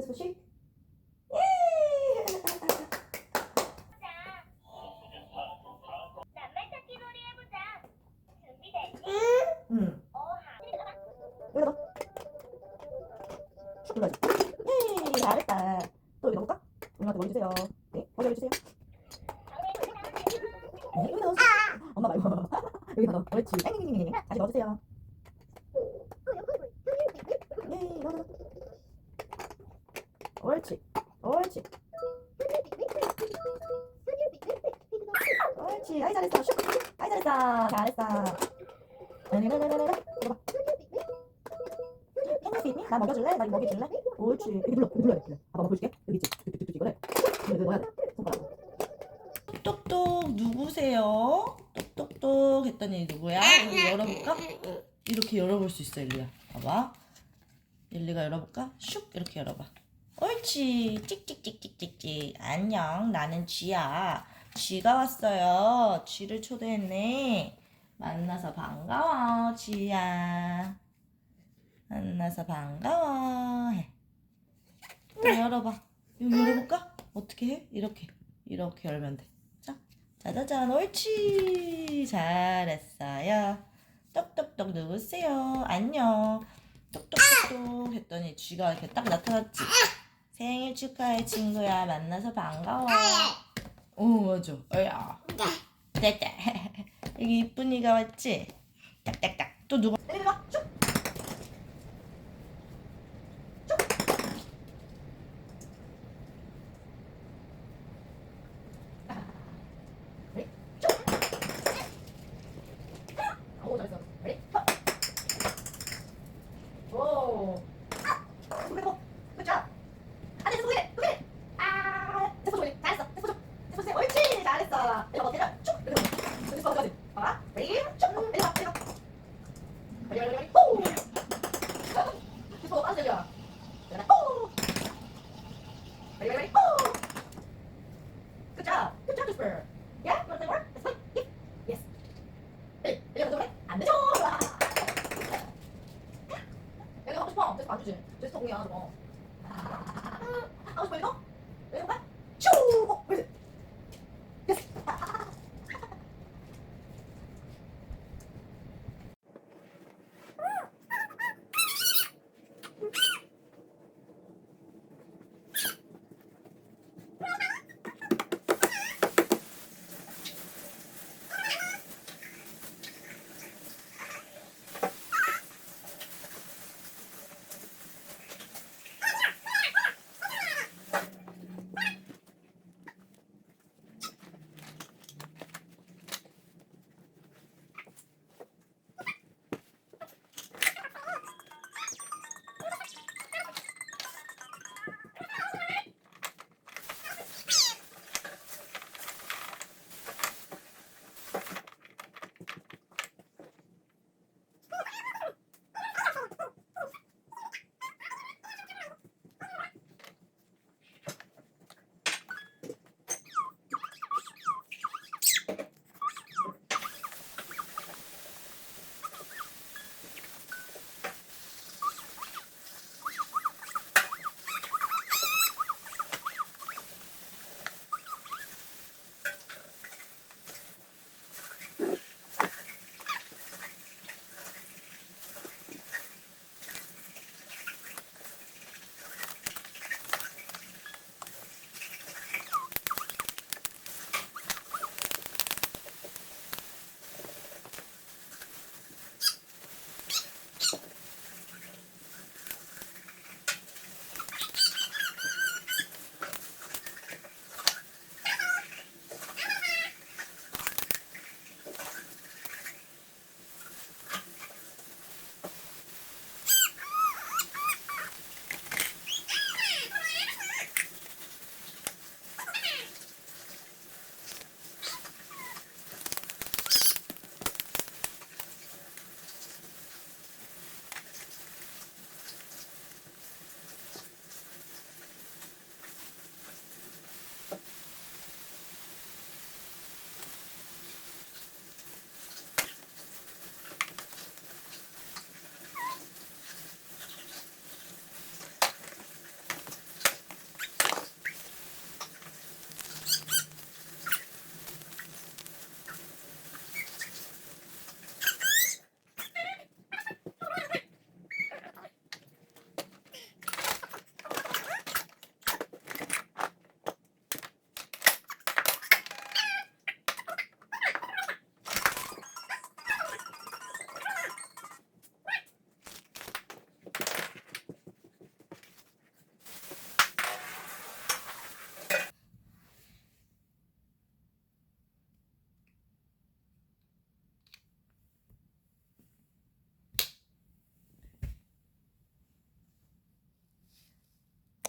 예! 예! 여기. 네. 네, 여기 넣어. 엄마 말고. 여기다 넣어. 그렇지. 땡땡땡땡. 다시 넣어주세요. 예, 넣어, 넣어. 옳지. 옳지. 옳지. 아이 잘했어. 슉. 아이 잘했어. 잘했어. 라라라라라. 이거 봐. 캔디 있니? 나 먹여줄래? 나 이거 먹여줄래? 옳지. 여기 눌러. 여기 눌러야 돼. 아빠 보여줄게. 여기 있지. 뚝뚝뚝뚝 이거래. 이거 돼. 손가락으로. 똑똑 누구세요? 똑똑똑 했더니 누구야? 여기 열어볼까? 이렇게 열어볼 수 있어 일리야 봐봐 일리가 열어볼까? 슉 이렇게 열어봐 옳지. 찍찍찍찍찍찍. 안녕. 나는 쥐야. 쥐가 왔어요. 쥐를 초대했네. 만나서 반가워 쥐야. 만나서 반가워. 해. 또 열어봐. 여기 열어볼까? 어떻게 해? 이렇게. 이렇게 열면 돼. 자, 짜자잔. 옳지. 잘했어요. 똑똑똑 누구세요? 안녕. 똑똑똑똑 했더니 쥐가 이렇게 딱 나타났지 생일 축하해 친구야. 만나서 반가워. 오 맞아. 어야. 됐다 여기 이쁜이가 왔지? 딱딱딱. 또 누가 내려가. 슉. 네. 오 잘했어. 레디. 오. 그리고 그죠? 안돼 됐어 그래 그래. 아 됐어 좋네 잘했어 됐어 좋 됐어 됐어 옳지 잘했어. 내가 뭐 내려 쭉 그리고 됐어 어디까지 봐봐 레디 쭉 내려 내려. 레디 레디 레디 호. 됐어 빠져 내려. 내려 호. 안 되죠? 그래서 동이야, 저거. 하고 싶어, 이거? 왜 해볼까?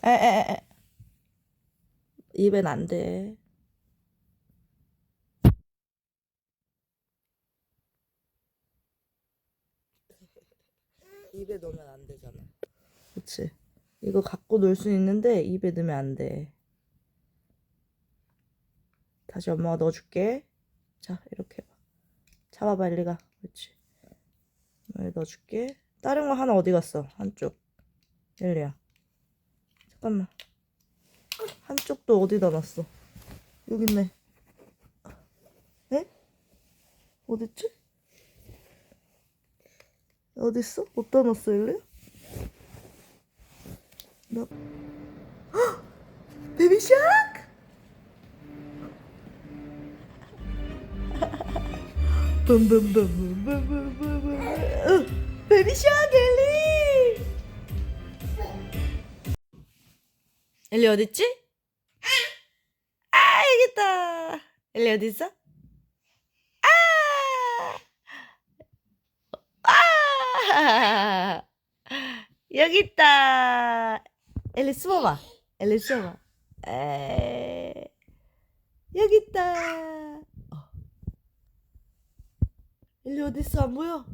에에에. 입엔 안 돼. 입에 넣으면 안 되잖아. 그치? 이거 갖고 놀 수 있는데 입에 넣으면 안 돼. 다시 엄마가 넣어줄게. 자, 이렇게 해봐. 잡아봐, 엘리가. 그렇지. 여기 넣어줄게. 다른 거 하나 어디 갔어? 한쪽. 엘리야. 잠깐만. 한쪽도 어디다 놨어? 여기 있네. 에? 어딨지? 어딨어? 어디다 놨어, 엘리야? 나... 헉! 베비샥! 붐붐붐붐붐붐붐 베비샥 엘 엘리 어딨지? 아 있다 엘리 어디 있어? 아! 아! 여기 있다 엘리 숨어봐 엘리 숨어봐 에 여기 있다 어. 엘리 어디 있어 안 보여?